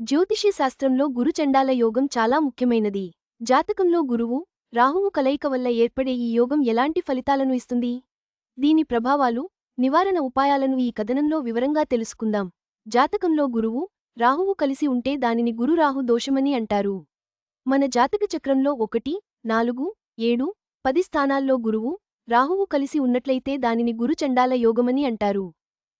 జ్యోతిష్య శాస్త్రంలో గురుచండాల యోగం చాలా ముఖ్యమైనది. జాతకంలో గురువు రాహువు కలయిక వల్ల ఏర్పడే ఈ యోగం ఎలాంటి ఫలితాలను ఇస్తుంది? దీని ప్రభావాలు నివారణ ఉపాయాలను ఈ కథనంలో వివరంగా తెలుసుకుందాం. జాతకంలో గురువు రాహువు కలిసి ఉంటే దానిని గురురాహు దోషమని అంటారు. మన జాతక చక్రంలో ఒకటి నాలుగు ఏడు పది స్థానాల్లో గురువు రాహువు కలిసి ఉన్నట్లయితే దానిని గురుచండాల యోగమని అంటారు.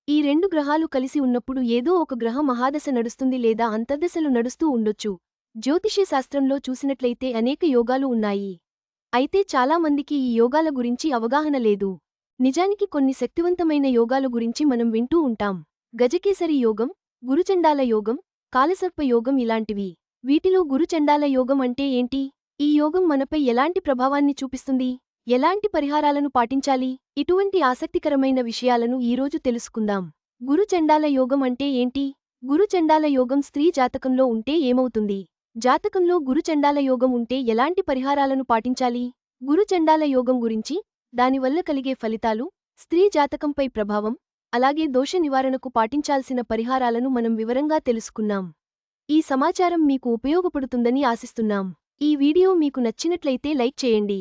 ఈ రెండు గ్రహాలు కలిసి ఉన్నప్పుడు ఏదో ఒక గ్రహ మహాదశ నడుస్తుంది లేదా అంతర్దశలు నడుస్తూ ఉండొచ్చు. జ్యోతిష్య శాస్త్రంలో చూసినట్లయితే అనేక యోగాలు ఉన్నాయి. అయితే చాలామందికి ఈ యోగాల గురించి అవగాహన లేదు. నిజానికి కొన్ని శక్తివంతమైన యోగాల గురించి మనం వింటూ ఉంటాం. గజకేసరి యోగం గురుచండాల యోగం కాలసర్ప యోగం ఇలాంటివి. వీటిలో గురుచండాల యోగం అంటే ఏంటి? ఈ యోగం మనపై ఎలాంటి ప్రభావాన్ని చూపిస్తుంది? ఎలాంటి పరిహారాలను పాటించాలి? ఇటువంటి ఆసక్తికరమైన విషయాలను ఈరోజు తెలుసుకుందాం. గురుచండాల యోగం అంటే ఏంటి? గురుచండాల యోగం స్త్రీ జాతకంలో ఉంటే ఏమవుతుంది? జాతకంలో గురుచండాల యోగం ఉంటే ఎలాంటి పరిహారాలను పాటించాలి? గురుచండాల యోగం గురించి దానివల్ల కలిగే ఫలితాలు స్త్రీ జాతకంపై ప్రభావం అలాగే దోష నివారణకు పాటించాల్సిన పరిహారాలను మనం వివరంగా తెలుసుకున్నాం. ఈ సమాచారం మీకు ఉపయోగపడుతుందని ఆశిస్తున్నాం. ఈ వీడియో మీకు నచ్చినట్లయితే లైక్ చేయండి.